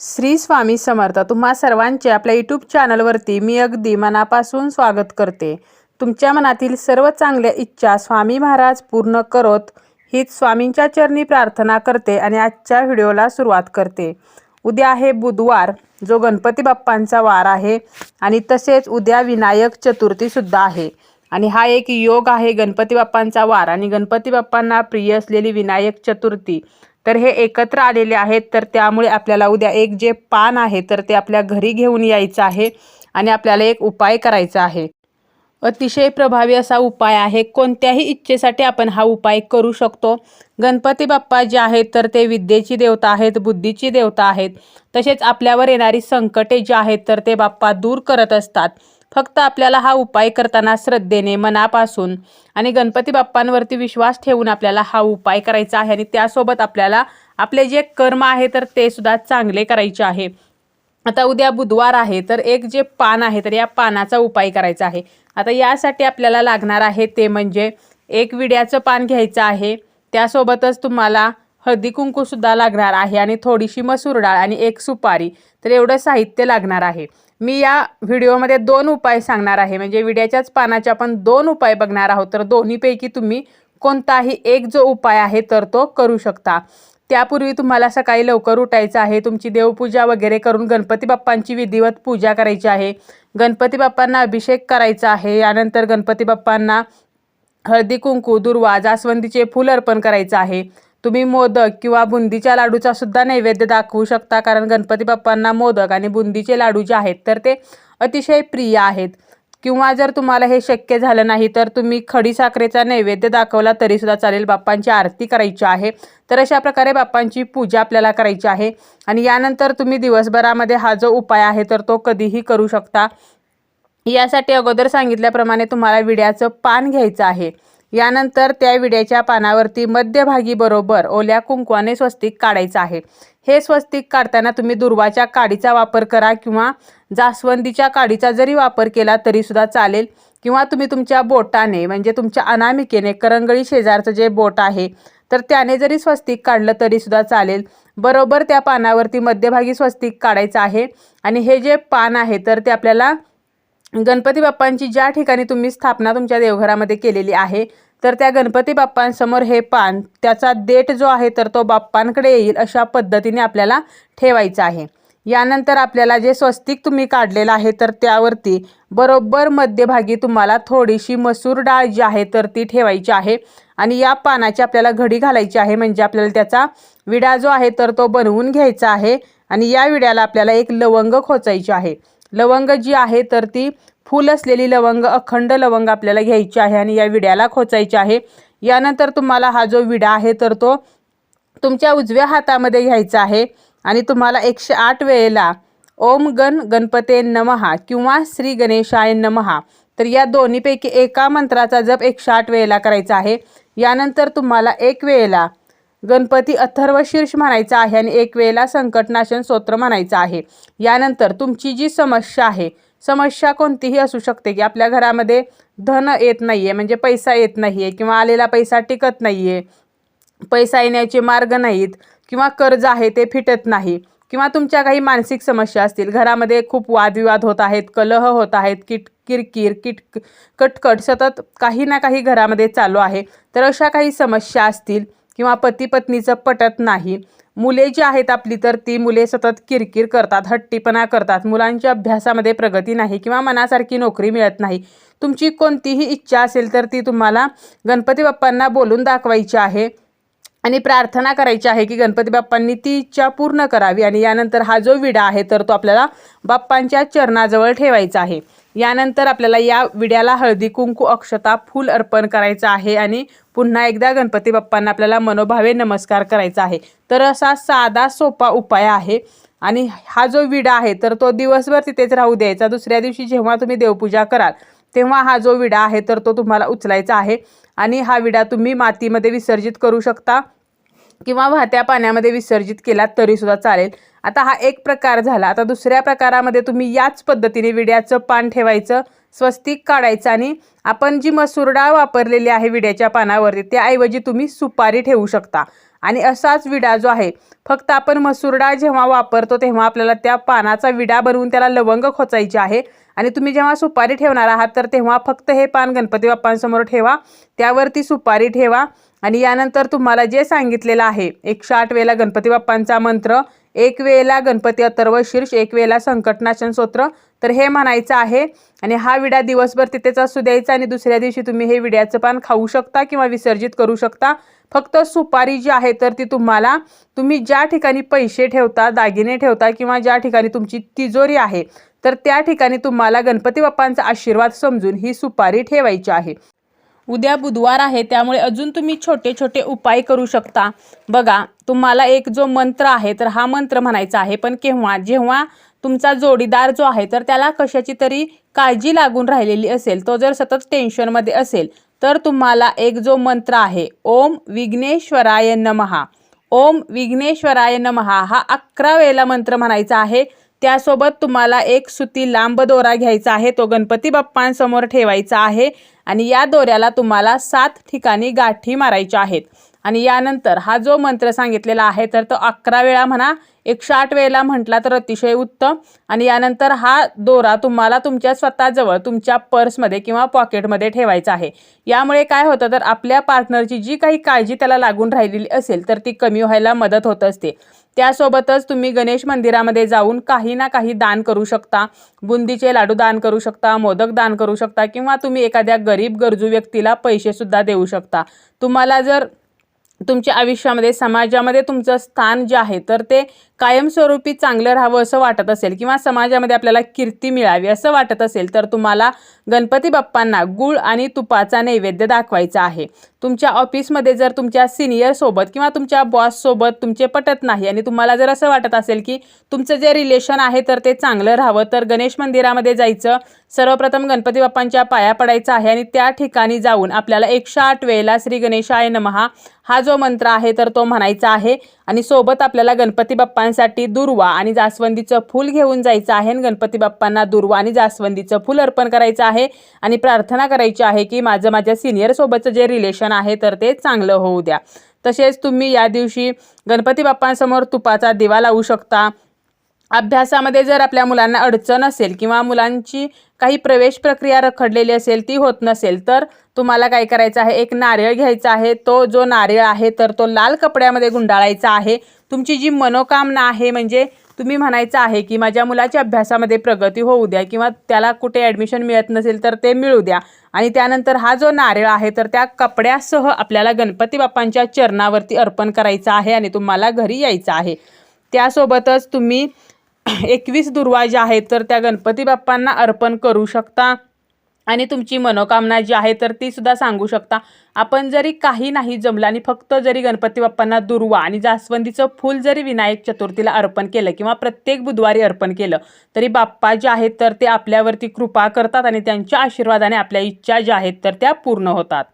श्री स्वामी समर्थ. तुम्हा सर्वांचे आपल्या यूट्यूब चॅनलवरती मी अगदी मनापासून स्वागत करते. तुमच्या मनातील सर्व चांगल्या इच्छा स्वामी महाराज पूर्ण करोत हीच स्वामींच्या चरणी प्रार्थना करते आणि आजच्या व्हिडिओला सुरुवात करते. उद्या आहे बुधवार जो गणपती बाप्पांचा वार आहे आणि तसेच उद्या विनायक चतुर्थीसुद्धा आहे. आणि हा एक योग आहे गणपती बाप्पांचा वार. आणि गणपती बाप्पांना प्रिय असलेली विनायक चतुर्थी तर हे एकत्र आलेले आहेत. तर त्यामुळे आपल्याला उद्या एक जे पान आहे तर ते आपल्या घरी घेऊन यायचं आहे आणि आपल्याला एक उपाय करायचा आहे. अतिशय प्रभावी असा उपाय आहे. कोणत्याही इच्छेसाठी आपण हा उपाय करू शकतो. गणपती बाप्पा जे आहेत तर ते विद्येची देवता आहेत बुद्धीची देवता आहेत. तसेच आपल्यावर येणारी संकटे जी आहेत तर ते बाप्पा दूर करत असतात. फक्त आपल्याला हा उपाय करताना श्रद्धेने मनापासून आणि गणपती बाप्पांवरती विश्वास ठेवून आपल्याला हा उपाय करायचा आहे आणि त्यासोबत आपल्याला आपले जे कर्म आहे तर ते सुद्धा चांगले करायचे आहे. आता उद्या बुधवार आहे तर एक जे पान आहे तर या पानाचा उपाय करायचा आहे. आता यासाठी आपल्याला लागणार आहे ते म्हणजे एक विड्याचं पान घ्यायचं आहे. त्यासोबतच तुम्हाला हळदी कुंकूसुद्धा लागणार आहे आणि थोडीशी मसूर डाळ आणि एक सुपारी. तर एवढं साहित्य लागणार आहे. मी या व्हिडिओमध्ये दोन उपाय सांगणार आहे. म्हणजे विड्याच्याच पानाचे आपण दोन उपाय बघणार आहोत. तर दोन्हीपैकी तुम्ही कोणताही एक जो उपाय आहे तर तो करू शकता. त्यापूर्वी तुम्हाला सकाळी लवकर उठायचं आहे. तुमची देवपूजा वगैरे करून गणपती बाप्पांची विधिवत पूजा करायची आहे. गणपती बाप्पांना अभिषेक करायचा आहे. यानंतर गणपती बाप्पांना हळदी कुंकू दुर्वा जास्वंदीचे फूल अर्पण करायचं आहे. तुम्ही मोदक किंवा बुंदीच्या लाडूचा सुद्धा नैवेद्य दाखवू शकता कारण गणपती बाप्पांना मोदक आणि बुंदीचे लाडू जे आहेत तर ते अतिशय प्रिय आहेत. किंवा जर तुम्हाला हे शक्य झालं नाही तर तुम्ही खडी साखरेचा नैवेद्य दाखवला तरीसुद्धा चालेल. बाप्पांची आरती करायची आहे तर अशा प्रकारे बाप्पांची पूजा आपल्याला करायची आहे. आणि यानंतर तुम्ही दिवसभरामध्ये हा जो उपाय आहे तर तो कधीही करू शकता. यासाठी अगोदर सांगितल्याप्रमाणे तुम्हाला विड्याचं पान घ्यायचं आहे. यानंतर त्या विड्याच्या पानावरती मध्यभागी बरोबर ओल्या कुंकवाने स्वस्तिक काढायचं आहे. हे स्वस्तिक काढताना तुम्ही दुर्वाच्या काडीचा वापर करा किंवा जास्वंदीच्या काडीचा जरी वापर केला तरीसुद्धा चालेल. किंवा तुम्ही तुमच्या बोटाने म्हणजे तुमच्या अनामिकेने करंगळी शेजारचं जे बोट आहे तर त्याने जरी स्वस्तिक काढलं तरीसुद्धा चालेल. बरोबर त्या पानावरती मध्यभागी स्वस्तिक काढायचं आहे. आणि हे जे पान आहे तर ते आपल्याला गणपती बाप्पांची ज्या ठिकाणी तुम्ही स्थापना तुमच्या देवघरामध्ये केलेली आहे तर त्या गणपती बाप्पांसमोर हे पान त्याचा देठ जो आहे तर तो बाप्पांकडे येईल अशा पद्धतीने आपल्याला ठेवायचं आहे. यानंतर आपल्याला जे स्वस्तिक तुम्ही काढलेलं आहे तर त्यावरती बरोबर मध्यभागी तुम्हाला थोडीशी मसूर डाळ जी आहे तर ती ठेवायची आहे. आणि या पानाची आपल्याला घडी घालायची आहे म्हणजे आपल्याला त्याचा विडा जो आहे तर तो बनवून घ्यायचा आहे. आणि या विड्याला आपल्याला एक लवंग खोचायची आहे. लवंग जी आहे तर ती फूल असलेली लवंग अखंड लवंग आपल्याला घ्यायची आहे आणि या विड्याला खोचायची आहे. यानंतर तुम्हाला हा जो विडा आहे तर तो तुमच्या उजव्या हातामध्ये घ्यायचा आहे आणि तुम्हाला एकशे आठ वेळेला ओम गण गणपते नमहा किंवा श्री गणेशाय नमहा तर या दोन्हीपैकी एका मंत्राचा जप एकशे आठ वेळेला करायचा आहे. यानंतर तुम्हाला एक वेळेला गणपती अथर्व शीर्ष म्हणायचा आहे आणि एक वेळेला संकटनाशन स्तोत्र म्हणायचं आहे. यानंतर तुमची जी समस्या आहे समस्या कोणतीही असू शकते की आपल्या घरामध्ये धन येत नाही आहे म्हणजे पैसा येत नाही आहे किंवा आलेला पैसा टिकत नाही आहे पैसा येण्याचे मार्ग नाहीत किंवा कर्ज आहे ते फिटत नाही किंवा तुमच्या काही मानसिक समस्या असतील घरामध्ये खूप वादविवाद होत आहेत कलह होत आहेत किट किरकिर किट कटकट सतत काही ना काही घरामध्ये चालू आहे तर अशा काही समस्या असतील किंवा पती पत्नीचं पटत नाही. मुले जी आहेत आपली तर ती मुले सतत किरकिर करतात हट्टीपणा करतात. मुलांच्या अभ्यासामध्ये प्रगती नाही किंवा मनासारखी नोकरी मिळत नाही. तुमची कोणतीही इच्छा असेल तर ती तुम्हाला गणपती बाप्पांना बोलून दाखवायची आहे. आणि प्रार्थना करायची आहे की गणपती बाप्पांनी ती इच्छा पूर्ण करावी आणि यानंतर हा जो विडा आहे तर तो आपल्याला बाप्पांच्या चरणाजवळ ठेवायचा आहे. यानंतर आपल्याला या विड्याला हळदी कुंकू अक्षता फूल अर्पण करायचं आहे आणि पुन्हा एकदा गणपती बाप्पांना आपल्याला मनोभावे नमस्कार करायचा आहे. तर असा साधा सोपा उपाय आहे. आणि हा जो विडा आहे तर तो दिवसभर तिथेच राहू द्यायचा. दुसऱ्या दिवशी जेव्हा तुम्ही देवपूजा कराल तेव्हा हा जो विडा आहे तर तो तुम्हाला उचलायचा आहे. आणि हा विडा तुम्ही मातीमध्ये विसर्जित करू शकता. किंवा वाहत्या पाण्यामध्ये विसर्जित केलात तरीसुद्धा चालेल. आता हा एक प्रकार झाला. आता दुसऱ्या प्रकारामध्ये तुम्ही याच पद्धतीने विड्याचं पान ठेवायचं स्वस्तिक काढायचं आणि आपण जी मसूर डाळ वापरलेली आहे विड्याच्या पानावरती त्याऐवजी तुम्ही सुपारी ठेवू शकता. आणि असाच विडा जो आहे फक्त आपण मसूर डाळ जेव्हा वापरतो तेव्हा आपल्याला त्या पानाचा विडा बनवून त्याला लवंग खोचायची आहे. आणि तुम्ही जेव्हा सुपारी ठेवणार आहात तर तेव्हा फक्त हे पान गणपती बाप्पांसमोर ठेवा. त्यावरती सुपारी ठेवा. आणि यानंतर तुम्हाला जे सांगितलेलं आहे एकशे आठ वेळेला गणपती बाप्पांचा मंत्र एक वेळेला गणपती अथर्व शीर्ष एक वेळेला संकटनाशन स्तोत्र तर हे म्हणायचं आहे. आणि हा विडा दिवसभर तिथेच असू द्यायचा आणि दुसऱ्या दिवशी तुम्ही हे विड्याचं पान खाऊ शकता किंवा विसर्जित करू शकता. फक्त सुपारी जी आहे तर ती तुम्हाला तुम्ही ज्या ठिकाणी पैसे ठेवता दागिने ठेवता किंवा ज्या ठिकाणी तुमची तिजोरी आहे तर त्या ठिकाणी तुम्हाला गणपती बाप्पांचा आशीर्वाद समजून ही सुपारी ठेवायची आहे. उद्या बुधवार आहे त्यामुळे अजून तुम्ही छोटे छोटे उपाय करू शकता. बघा तुम्हाला एक जो मंत्र आहे तर हा मंत्र म्हणायचा आहे पण केव्हा? जेव्हा तुमचा जोडीदार जो आहे तर त्याला कशाची तरी काळजी लागून राहिलेली असेल तो जर सतत टेन्शनमध्ये असेल तर तुम्हाला एक जो मंत्र आहे ओम विघ्नेश्वराय नमहा ओम विघ्नेश्वराय नमहा हा अकरा वेळेला मंत्र म्हणायचा आहे त्यासोबत तुम्हाला एक सुती लांब दोरा घ्यायचा आहे. तो गणपती बाप्पांसमोर ठेवायचा आहे. आणि या दोऱ्याला तुम्हाला सात ठिकाणी गाठी मारायच्या आहेत. आणि यानंतर हा जो मंत्र सांगितलेला आहे तर तो अकरा वेळा म्हणा एकशे आठ वेळेला म्हटला तर अतिशय उत्तम. आणि यानंतर हा दोरा तुम्हाला तुमच्या स्वतःजवळ तुमच्या पर्समध्ये किंवा पॉकेटमध्ये ठेवायचा आहे. यामुळे काय होतं तर आपल्या पार्टनरची जी काही काळजी त्याला लागून राहिलेली असेल तर ती कमी व्हायला मदत होत असते. त्यासोबतच तुम्ही गणेश मंदिरामध्ये जाऊन काही ना काही दान करू शकता. बुंदीचे लाडू दान करू शकता मोदक दान करू शकता किंवा तुम्ही एखाद्या गरीब गरजू व्यक्तीला पैसेसुद्धा देऊ शकता. तुम्हाला जर तुमच्या आयुष्यामध्ये समाजामध्ये तुमचं स्थान जे आहे तर ते कायमस्वरूपी चांगलं राहावं असं वाटत असेल किंवा समाजामध्ये आपल्याला कीर्ती मिळावी असं वाटत असेल तर तुम्हाला गणपती बाप्पांना गुळ आणि तुपाचा नैवेद्य दाखवायचा आहे. तुमच्या ऑफिसमध्ये जर तुमच्या सिनियरसोबत किंवा तुमच्या बॉससोबत तुमचे पटत नाही आणि तुम्हाला जर असं वाटत असेल की तुमचं जे रिलेशन आहे तर ते चांगलं राहावं तर गणेश मंदिरामध्ये जायचं. सर्वप्रथम गणपती बाप्पांच्या पाया पडायचं आहे आणि त्या ठिकाणी जाऊन आपल्याला एकशे आठ वेळेला श्री गणेशाय नमहा हा जो मंत्र आहे तर तो म्हणायचा आहे. आणि सोबत आपल्याला गणपती बाप्पांसाठी दुर्वा आणि जास्वंदीचं फूल घेऊन जायचं आहे आणि गणपती बाप्पांना दुर्वा आणि जास्वंदीचं फूल अर्पण करायचं आहे आणि प्रार्थना करायची आहे की माझं माझ्या सिनियरसोबतचं जे रिलेशन आहे तर ते चांगलं होऊ द्या. तसेच तुम्ही या दिवशी गणपती बाप्पांसमोर तुपाचा दिवा लावू शकता. अभ्यासामध्ये जर आपल्या मुलांना अडचण असेल किंवा मुलांची काही प्रवेश प्रक्रिया रखडलेली असेल ती होत नसेल तर तुम्हाला काय करायचं आहे? एक नारळ घ्यायचा आहे. तो जो नारळ आहे तर तो लाल कपड्यामध्ये गुंडाळायचा आहे. तुमची जी मनोकामना आहे म्हणजे तुम्ही म्हणायचं आहे की माझ्या मुलाच्या अभ्यासामध्ये प्रगती होऊ द्या किंवा त्याला कुठे ॲडमिशन मिळत नसेल तर ते मिळू द्या. आणि त्यानंतर हा जो नारळ आहे तर त्या कपड्यासह आपल्याला गणपती बाप्पांच्या चरणावरती अर्पण करायचं आहे आणि तुम्हाला घरी यायचं आहे. त्यासोबतच तुम्ही एकवीस दुर्वा ज्या आहेत तर त्या गणपती बाप्पांना अर्पण करू शकता. आणि तुमची मनोकामना जी आहे तर ती सुद्धा सांगू शकता. आपण जरी काही नाही जमलं आणि फक्त जरी गणपती बाप्पांना दुर्वा आणि जास्वंदीचं फूल जरी विनायक चतुर्थीला अर्पण केलं किंवा प्रत्येक बुधवारी अर्पण केलं तरी बाप्पा जे आहेत तर ते आपल्यावरती कृपा करतात आणि त्यांच्या आशीर्वादाने आपल्या इच्छा ज्या आहेत तर त्या पूर्ण होतात.